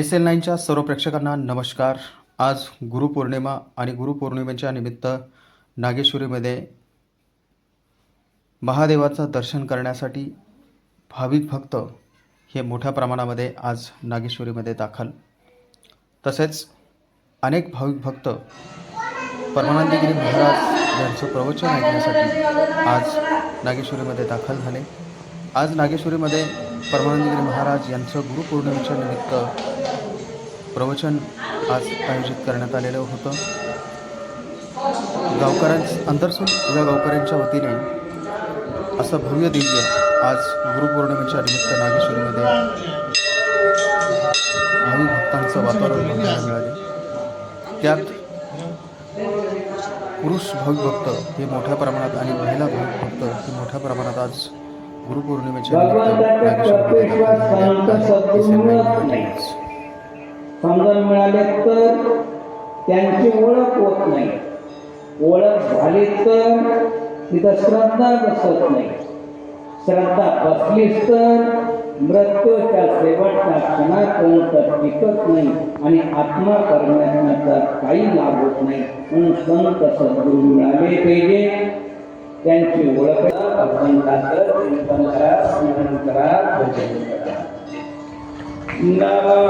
S L नाईनच्या सर्व प्रेक्षकांना नमस्कार. आज गुरुपौर्णिमा आणि गुरुपौर्णिमेच्या निमित्त नागेश्वरीमध्ये महादेवाचं दर्शन करण्यासाठी भाविक भक्त हे मोठ्या प्रमाणामध्ये आज नागेश्वरीमध्ये दाखल. तसेच अनेक भाविक भक्त परमानंदगिरी महाराज यांचं प्रवचन ऐकण्यासाठी आज नागेश्वरीमध्ये दाखल झाले. आज नागेश्वरीमध्ये परमानंदगिरी महाराज यांचं गुरुपौर्णिमेच्या निमित्त प्रवचन आज आयोजित करण्यात आलेलं होतं. गावकऱ्यांस अंतरसून या गावकऱ्यांच्या वतीने असं भव्य दिव्य आज गुरुपौर्णिमेच्या निमित्त नागेश्वरीमध्ये भावी भक्तांचं वातावरण बघायला मिळाले. त्यात पुरुष भाविक भक्त हे मोठ्या प्रमाणात आणि महिला भाविक भक्त हे मोठ्या प्रमाणात आज गुरुपौर्णिमेच्या निमित्त नागेश्वरीमध्ये समजून मिळाले तर त्यांची ओळख होत नाही. ओळख झाली तर तिथं श्रद्धा बसत नाही. श्रद्धा बसलीच तर मृत्यूच्या शेवटच्या क्षणापर्यंत टिकत नाही आणि आत्मा परमात्म्याचा काही लाभ होत नाही. म्हणून संत सद्गुरू मिळाले पाहिजे. त्यांची ओळख भजन करा कीर्तन करा स्मरण करा भजन करा. नमः